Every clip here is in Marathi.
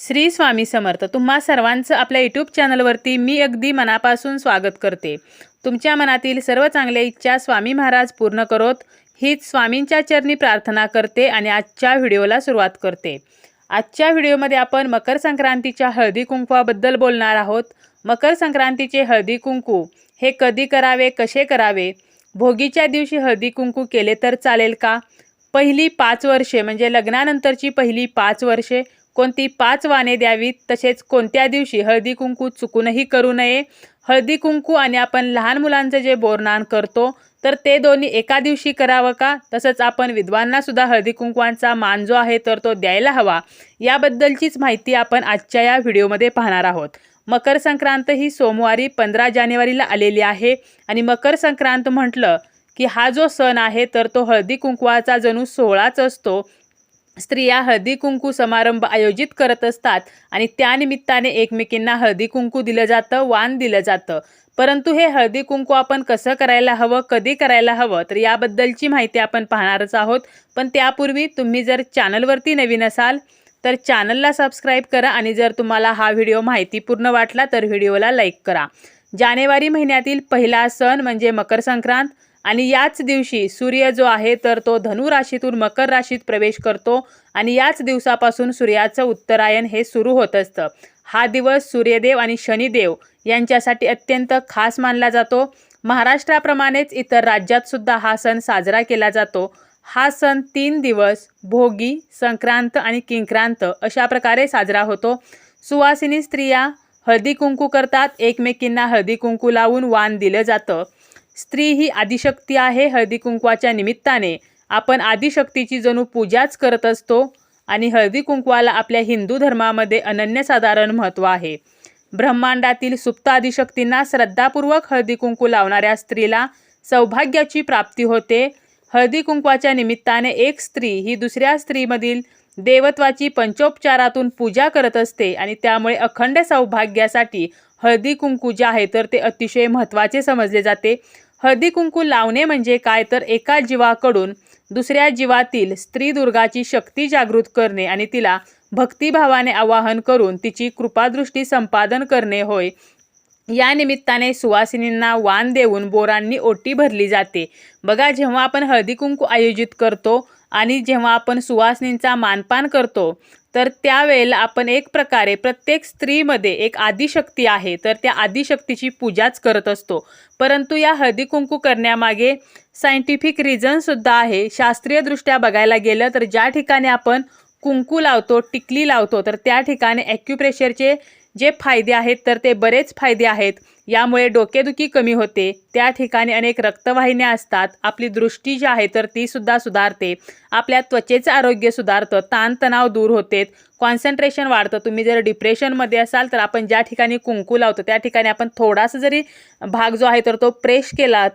श्री स्वामी समर्थ तुम्हा सर्वांचं आपल्या यूट्यूब चॅनलवरती मी अगदी मनापासून स्वागत करते. तुमच्या मनातील सर्व चांगल्या इच्छा स्वामी महाराज पूर्ण करोत हीच स्वामींच्या चरणी प्रार्थना करते आणि आजच्या व्हिडिओला सुरुवात करते. आजच्या व्हिडिओमध्ये आपण मकर संक्रांतीच्या हळदी कुंकवाबद्दल बोलणार आहोत. मकर संक्रांतीचे हळदी कुंकू हे कधी करावे कसे करावे? भोगीच्या दिवशी हळदी कुंकू केले तर चालेल का? पहिली पाच वर्षे म्हणजे लग्नानंतरची पहिली पाच वर्षे कोणती पाच वाणे द्यावीत तसेच कोणत्या दिवशी हळदी कुंकू चुकूनही करू नये. हळदी कुंकू आणि आपण लहान मुलांचं जे बोरनान करतो तर ते दोन्ही एका दिवशी करावं का? तसंच आपण विद्वांनासुद्धा हळदी कुंकवांचा मान जो आहे तर तो द्यायला हवा. याबद्दलचीच माहिती आपण आजच्या या व्हिडिओमध्ये पाहणार आहोत. मकर संक्रांत ही सोमवारी पंधरा जानेवारीला आलेली आहे आणि मकर संक्रांत म्हटलं की हा जो सण आहे तर तो हळदी कुंकवाचा जणू सोहळाच असतो. स्त्रिया हळदी कुंकू समारंभ आयोजित करत असतात आणि त्यानिमित्ताने एकमेकींना हळदी कुंकू दिलं जातं वाण दिलं जातं. परंतु हे हळदी कुंकू आपण कसं करायला हवं कधी करायला हवं तर याबद्दलची माहिती आपण पाहणारच आहोत. पण त्यापूर्वी तुम्ही जर चॅनलवरती नवीन असाल तर चॅनलला सबस्क्राईब करा आणि जर तुम्हाला हा व्हिडिओ माहितीपूर्ण वाटला तर व्हिडिओला लाईक करा. जानेवारी महिन्यातील पहिला सण म्हणजे मकर संक्रांत. आणि याच दिवशी सूर्य जो आहे तर तो धनु राशीतून मकर राशीत प्रवेश करतो आणि याच दिवसापासून सूर्याचं उत्तरायण हे सुरू होत असतं. हा दिवस सूर्यदेव आणि शनिदेव यांच्यासाठी अत्यंत खास मानला जातो. महाराष्ट्राप्रमाणेच इतर राज्यात सुद्धा हा सण साजरा केला जातो. हा सण तीन दिवस भोगी संक्रांत आणि किंक्रांत अशा प्रकारे साजरा होतो. सुवासिनी स्त्रिया हळदी कुंकू करतात. एकमेकींना हळदी कुंकू लावून वाण दिलं जातं. स्त्री ही आदिशक्ती आहे हळदी कुंकवाच्या निमित्ताने. आपण आदिशक्तीची जणू पूजाच करत असतो आणि हळदी कुंकवाला आपल्या हिंदू धर्मामध्ये अनन्यसाधारण महत्त्व आहे. ब्रह्मांडातील सुप्त आदिशक्तींना श्रद्धापूर्वक हळदी कुंकू लावणाऱ्या स्त्रीला सौभाग्याची प्राप्ती होते. हळदी कुंकवाच्या निमित्ताने एक स्त्री ही दुसऱ्या स्त्रीमधील देवत्वाची पंचोपचारातून पूजा करत असते आणि त्यामुळे अखंड सौभाग्यासाठी हळदी कुंकू जे आहे तर ते अतिशय महत्त्वाचे समजले जाते. हळदी कुंकू लावणे म्हणजे काय तर एका जीवाकडून दुसऱ्या जीवातील स्त्री दुर्गाची शक्ती जागृत करणे आणि तिला भक्तिभावाने आवाहन करून तिची कृपादृष्टी संपादन करणे होय. या निमित्ताने सुवासिनींना वाण देऊन बोरांनी ओटी भरली जाते. बघा जेव्हा आपण हळदी कुंकू आयोजित करतो आणि जेव्हा आपण सुवासिनींचा मानपान करतो तर त्यावेळेला आपण एक प्रकारे प्रत्येक स्त्रीमध्ये एक आदिशक्ती आहे. तर त्या आदिशक्तीची पूजाच करत असतो. परंतु या हळदी कुंकू करण्यामागे सायंटिफिक रिझनसुद्धा आहे. शास्त्रीयदृष्ट्या बघायला गेलं तर ज्या ठिकाणी आपण कुंकू लावतो टिकली लावतो तर त्या ठिकाणी ॲक्युप्रेशरचे जे फायदे आहेत तर ते बरेच फायदे आहेत. यामुळे डोकेदुखी कमी होते. त्या ठिकाणी अनेक रक्तवाहिन्या असतात. आपली दृष्टी जी आहे तर ती सुद्धा सुधारते. आपल्या त्वचेचं आरोग्य सुधारतं. ताणतणाव दूर होते. कॉन्सन्ट्रेशन वाढतं. तुम्ही जर डिप्रेशनमध्ये असाल तर आपण ज्या ठिकाणी कुंकू लावतो त्या ठिकाणी आपण थोडासा जरी भाग जो आहे तर तो प्रेश केला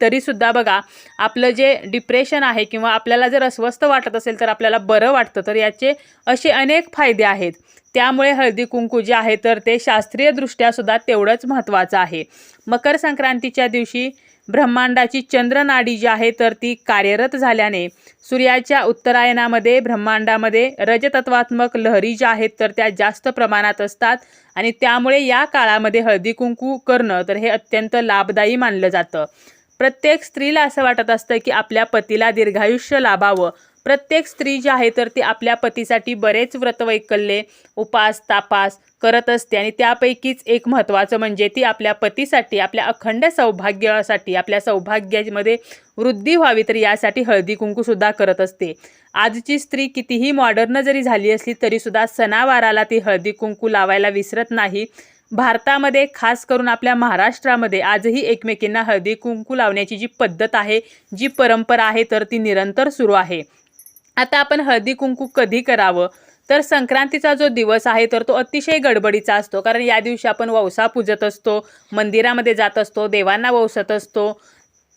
तरीसुद्धा बघा आपलं जे डिप्रेशन आहे किंवा आपल्याला जर अस्वस्थ वाटत असेल तर आपल्याला बरं वाटतं. तर याचे असे अनेक फायदे आहेत. त्यामुळे हळदी कुंकू जे आहे तर ते शास्त्रीयदृष्ट्या सुद्धा तेवढंच महत्त्वाचं आहे. मकर संक्रांतीच्या दिवशी ब्रह्मांडाची चंद्रनाडी जी आहे तर ती कार्यरत झाल्याने सूर्याच्या उत्तरायणामध्ये ब्रह्मांडामध्ये रजतत्वात्मक लहरी ज्या आहेत तर त्या जास्त प्रमाणात असतात आणि त्यामुळे या काळामध्ये हळदी कुंकू करणं तर हे अत्यंत लाभदायी मानलं जातं. प्रत्येक स्त्रीला असं वाटत असतं की आपल्या पतीला दीर्घायुष्य लाभावं. प्रत्येक स्त्री जी आहे तर ती आपल्या पतीसाठी बरेच व्रतवैकल्ये उपास तापास करत असते. आणि त्यापैकीच एक महत्त्वाचं म्हणजे ती आपल्या पतीसाठी आपल्या अखंड सौभाग्यासाठी आपल्या सौभाग्यामध्ये वृद्धी व्हावी तर यासाठी हळदी कुंकूसुद्धा करत असते. आजची स्त्री कितीही मॉडर्न जरी झाली असली तरीसुद्धा सणावाराला ती हळदी कुंकू लावायला विसरत नाही. भारतामध्ये खास करून आपल्या महाराष्ट्रामध्ये आजही एकमेकींना हळदी कुंकू लावण्याची जी पद्धत आहे जी परंपरा आहे तर ती निरंतर सुरू आहे. आता आपण हळदी कुंकू कधी करावं? तर संक्रांतीचा जो दिवस आहे तर तो अतिशय गडबडीचा असतो. कारण या दिवशी आपण वौसा पूजत असतो मंदिरामध्ये जात असतो देवांना वौसत असतो.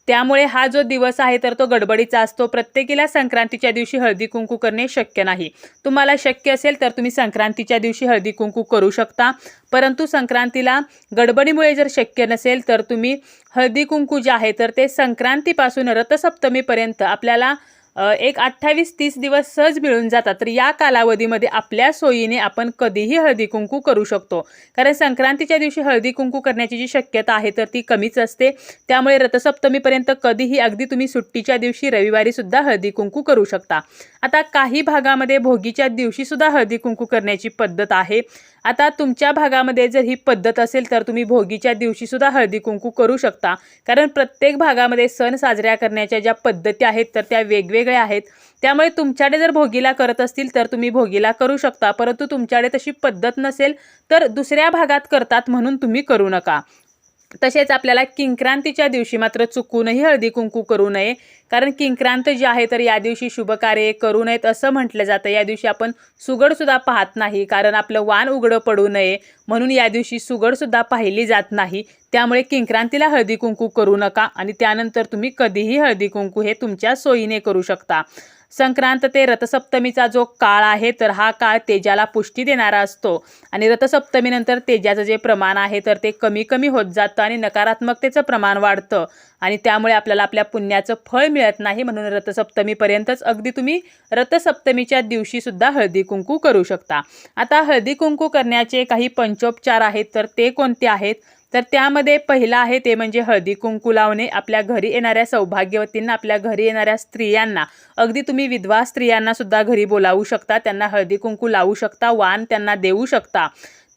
त्यामुळे हा जो दिवस आहे तर तो गडबडीचा असतो. प्रत्येकीला संक्रांतीच्या दिवशी हळदी कुंकू करणे शक्य नाही. तुम्हाला शक्य असेल तर तुम्ही संक्रांतीच्या दिवशी हळदी कुंकू करू शकता. परंतु संक्रांतीला गडबडीमुळे जर शक्य नसेल तर तुम्ही हळदी कुंकू जे आहे तर ते संक्रांतीपासून रथसप्तमीपर्यंत आपल्याला एक अठ्ठावीस तीस दिवस सहज मिळून जातात तर या कालावधीमध्ये आपल्या सोयीने आपण कधीही हळदी कुंकू करू शकतो. कारण संक्रांतीच्या दिवशी हळदी कुंकू करण्याची जी शक्यता आहे तर ती कमीच असते. त्यामुळे रथसप्तमीपर्यंत कधीही अगदी तुम्ही सुट्टीच्या दिवशी रविवारी सुद्धा हळदी कुंकू करू शकता. आता काही भागामध्ये भोगीच्या दिवशी सुद्धा हळदी कुंकू करण्याची पद्धत आहे. आता तुमच्या भागामध्ये जर ही पद्धत असेल तर तुम्ही भोगीच्या दिवशी सुद्धा हळदी कुंकू करू शकता. कारण प्रत्येक भागामध्ये सण साजऱ्या करण्याच्या ज्या पद्धती आहेत तर त्या वेगवेगळ्या आहेत. त्यामुळे तुमच्याकडे जर भोगीला करत असतील तर तुम्ही भोगीला करू शकता. परंतु तुमच्याकडे तशी पद्धत नसेल तर दुसऱ्या भागात करतात म्हणून तुम्ही करू नका. तसेच आपल्याला किंक्रांतीच्या दिवशी मात्र चुकूनही हळदी कुंकू करू नये. कारण किंक्रांत जी आहे तर या दिवशी शुभकार्य करू नयेत असं म्हटलं जातं. या दिवशी आपण सुगडसुद्धा पाहत नाही कारण आपलं वाण उघडं पडू नये. म्हणून या दिवशी सुगडसुद्धा पाहिली जात नाही. त्यामुळे किंक्रांतीला हळदी कुंकू करू नका आणि त्यानंतर तुम्ही कधीही हळदी कुंकू हे तुमच्या सोयीने करू शकता. संक्रांत ते रथसप्तमीचा जो काळ आहे तर हा काळ तेजाला पुष्टी देणारा असतो. आणि रथसप्तमीनंतर तेजाचं जे प्रमाण आहे तर ते कमी कमी होत जातं आणि नकारात्मकतेचं प्रमाण वाढतं. आणि त्यामुळे आपल्याला आपल्या पुण्याचं फळ मिळत नाही म्हणून रथसप्तमीपर्यंतच अगदी तुम्ही रथसप्तमीच्या दिवशीसुद्धा हळदी कुंकू करू शकता. आता हळदी कुंकू करण्याचे काही पंचोपचार आहेत तर ते कोणते आहेत? तर त्यामध्ये पहिलं आहे ते म्हणजे हळदी कुंकू लावणे आपल्या घरी येणाऱ्या सौभाग्यवतींना आपल्या घरी येणाऱ्या स्त्रियांना. अगदी तुम्ही विधवा स्त्रियांना सुद्धा घरी बोलावू शकता त्यांना हळदी कुंकू लावू शकता वाण त्यांना देऊ शकता.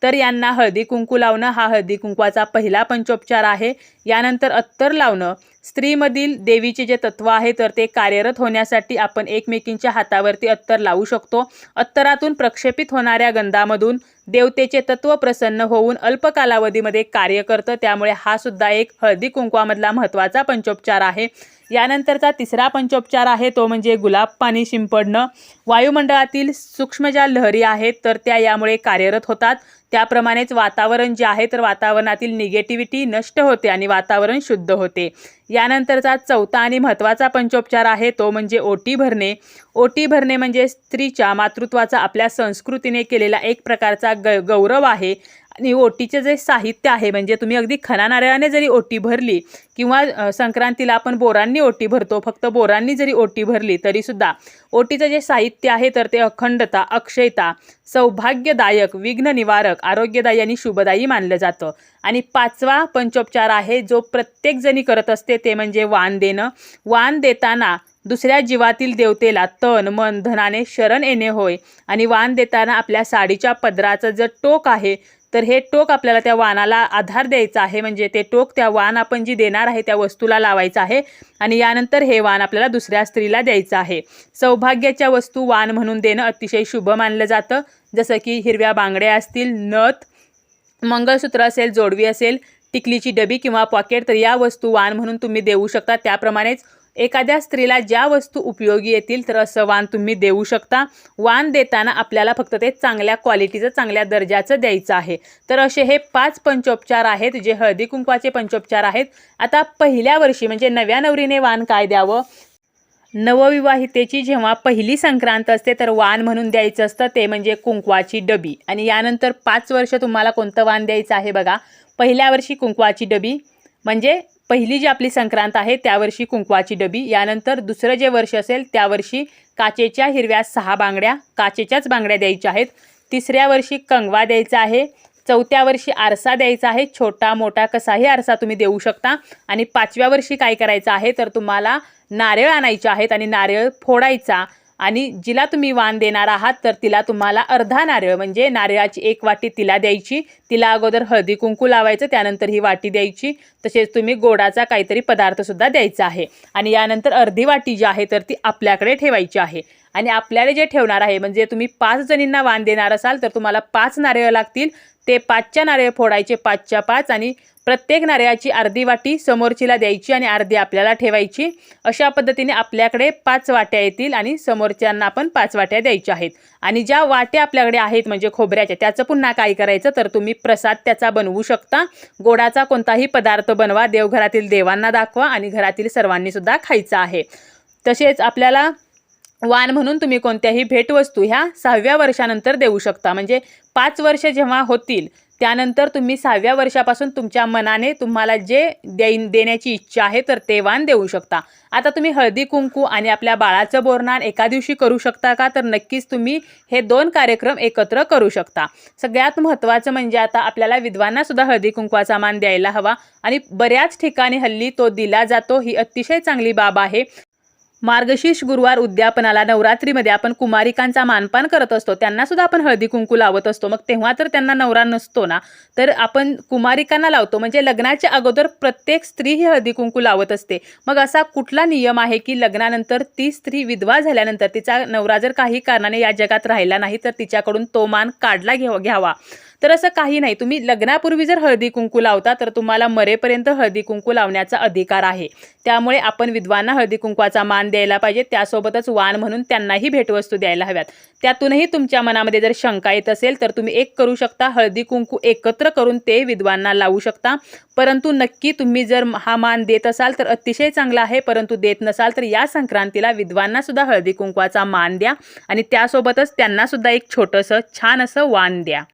तर यांना हळदी कुंकू लावणं हा हळदी कुंकवाचा पहिला पंचोपचार आहे. यानंतर अत्तर लावणं स्त्रीमधील देवीचे जे तत्व आहे तर ते कार्यरत होण्यासाठी आपण एकमेकींच्या हातावरती अत्तर लावू शकतो. अत्तरातून प्रक्षेपित होणाऱ्या गंधामधून देवतेचे तत्व प्रसन्न होऊन अल्प कालावधीमध्ये कार्य करतं. त्यामुळे हा सुद्धा एक हळदी कुंकवामधला महत्त्वाचा पंचोपचार आहे. यानंतरचा तिसरा पंचोपचार आहे तो म्हणजे गुलाब पाणी शिंपडणं. वायुमंडळातील सूक्ष्म ज्या लहरी आहेत तर त्या यामुळे कार्यरत होतात. त्याप्रमाणेच वातावरण जे आहे तर वातावरणातील निगेटिव्हिटी नष्ट होते आणि वातावरण शुद्ध होते. यानंतरचा चौथा आणि महत्त्वाचा पंचोपचार आहे तो म्हणजे ओटी भरणे. ओटी भरणे म्हणजे स्त्रीच्या मातृत्वाचा आपल्या संस्कृतीने केलेला एक प्रकारचा ग गौरव आहे. आणि ओटीचे जे साहित्य आहे म्हणजे तुम्ही अगदी खना नारळाने जरी ओटी भरली किंवा संक्रांतीला आपण बोरांनी ओटी भरतो फक्त बोरांनी जरी ओटी भरली तरीसुद्धा ओटीचं जे साहित्य आहे तर ते अखंडता अक्षयता सौभाग्यदायक विघ्न निवारक आरोग्यदायी आणि शुभदायी मानलं जातं. आणि पाचवा पंचोपचार आहे जो प्रत्येकजणी करत असते ते म्हणजे वाण देणं. वाण देताना दुसऱ्या जीवातील देवतेला तन मन धनाने शरण येणे होय. आणि वाण देताना आपल्या साडीच्या पदराचं जे टोक आहे तर हे टोक आपल्याला त्या वाणाला आधार द्यायचा आहे. म्हणजे ते टोक त्या वाण आपण जी देणार आहे त्या वस्तूला लावायचं आहे. आणि यानंतर हे वाण आपल्याला दुसऱ्या स्त्रीला द्यायचं आहे. सौभाग्याच्या वस्तू वाण म्हणून देणं अतिशय शुभ मानलं जातं. जसं की हिरव्या बांगड्या असतील नथ मंगळसूत्र असेल जोडवी असेल टिकलीची डबी किंवा पॉकेट तर या वस्तू वाण म्हणून तुम्ही देऊ शकता. त्याप्रमाणेच एखाद्या स्त्रीला ज्या वस्तू उपयोगी येतील तर असं वाण तुम्ही देऊ शकता. वाण देताना आपल्याला फक्त ते चांगल्या क्वालिटीचं चांगल्या दर्जाचं द्यायचं आहे. तर असे हे पाच पंचोपचार आहेत जे हळदी कुंकवाचे पंचोपचार आहेत. आता पहिल्या वर्षी म्हणजे नव्या नवरीने वाण काय द्यावं? नवविवाहितेची जेव्हा पहिली संक्रांत असते तर वाण म्हणून द्यायचं असतं. ते म्हणजे कुंकवाची डबी. आणि यानंतर पाच वर्ष तुम्हाला कोणतं वाण द्यायचं आहे बघा? पहिल्या वर्षी कुंकवाची डबी म्हणजे पहिली जी आपली संक्रांत आहे त्यावर्षी कुंकवाची डबी यानंतर दुसरं जे वर्ष असेल त्या वर्षी काचेच्या हिरव्या सहा बांगड्या काचेच्याच बांगड्या द्यायच्या आहेत. तिसऱ्या वर्षी कंगवा द्यायचा आहे. चौथ्या वर्षी आरसा द्यायचा आहे. छोटा मोठा कसाही आरसा तुम्ही देऊ शकता. आणि पाचव्या वर्षी काय करायचं आहे तर तुम्हाला नारळ आणायचे आहेत आणि नारळ फोडायचा. आणि जिला तुम्ही वाण देणार आहात तर तिला तुम्हाला अर्धा नारळ म्हणजे नारळाची एक वाटी तिला द्यायची. तिला अगोदर हळदी कुंकू लावायचं त्यानंतर ही वाटी द्यायची. तसेच तुम्ही गोडाचा काहीतरी पदार्थसुद्धा द्यायचा आहे. आणि यानंतर अर्धी वाटी जी आहे तर ती आपल्याकडे ठेवायची आहे. आणि आपल्याला जे ठेवणार आहे म्हणजे तुम्ही पाच जणींना वाण देणार असाल तर तुम्हाला पाच नारळ लागतील. ते पाचच्या नारळ फोडायचे पाचच्या पाच आणि प्रत्येक नारळाची अर्धी वाटी समोरचीला द्यायची आणि अर्धी आपल्याला ठेवायची. अशा पद्धतीने आपल्याकडे पाच वाट्या येतील आणि समोरच्यांना पण पाच वाट्या द्यायच्या आहेत. आणि ज्या वाट्या आपल्याकडे आहेत म्हणजे खोबऱ्याच्या त्याचं पुन्हा काय करायचं? तर तुम्ही प्रसाद त्याचा बनवू शकता. गोडाचा कोणताही पदार्थ बनवा देवघरातील देवांना दाखवा आणि घरातील सर्वांनीसुद्धा खायचा आहे. तसेच आपल्याला वाण म्हणून तुम्ही कोणत्याही भेटवस्तू ह्या सहाव्या वर्षानंतर देऊ शकता. म्हणजे पाच वर्ष जेव्हा होतील त्यानंतर तुम्ही सहाव्या वर्षापासून तुमच्या मनाने तुम्हाला जे देईन देण्याची इच्छा आहे तर ते वाण देऊ शकता. आता तुम्ही हळदी कुंकू आणि आपल्या बाळाचं बोरणान एका दिवशी करू शकता का? तर नक्कीच तुम्ही हे दोन कार्यक्रम एकत्र करू शकता. सगळ्यात महत्त्वाचं म्हणजे आता आपल्याला विद्वांना सुद्धा हळदी कुंकवाचा मान द्यायला हवा. आणि बऱ्याच ठिकाणी हल्ली तो दिला जातो. ही अतिशय चांगली बाब आहे. मार्गशीर्ष गुरुवार उद्यापनाला नवरात्रीमध्ये आपण कुमारिकांचा मानपान करत असतो. त्यांना सुद्धा आपण हळदी कुंकू लावत असतो. मग तेव्हा तर त्यांना नवरा नसतो ना? तर आपण कुमारिकांना लावतो. म्हणजे लग्नाच्या अगोदर प्रत्येक स्त्री ही हळदी कुंकू लावत असते. मग असा कुठला नियम आहे की लग्नानंतर ती स्त्री विधवा झाल्यानंतर तिचा नवरा जर काही कारणाने या जगात राहिला नाही तर तिच्याकडून तो मान काढला घ्यावा. घ्यावा तर असं काही नाही. तुम्ही लग्नापूर्वी जर हळदी कुंकू लावता तर तुम्हाला मरेपर्यंत हळदी कुंकू लावण्याचा अधिकार आहे. त्यामुळे आपण विद्वांना हळदी कुंकवाचा मान द्यायला पाहिजे. त्यासोबतच वाण म्हणून त्यांनाही भेटवस्तू द्यायला हव्यात. त्यातूनही तुमच्या मनामध्ये जर शंका येत असेल तर तुम्ही एक करू शकता. हळदी कुंकू एकत्र करून ते विद्वांना लावू शकता. परंतु नक्की तुम्ही जर हा मान देत असाल तर अतिशय चांगला आहे. परंतु देत नसाल तर या संक्रांतीला विद्वांना सुद्धा हळदी कुंकवाचा मान द्या. आणि त्यासोबतच त्यांना सुद्धा एक छोटंसं छान असं वाण द्या.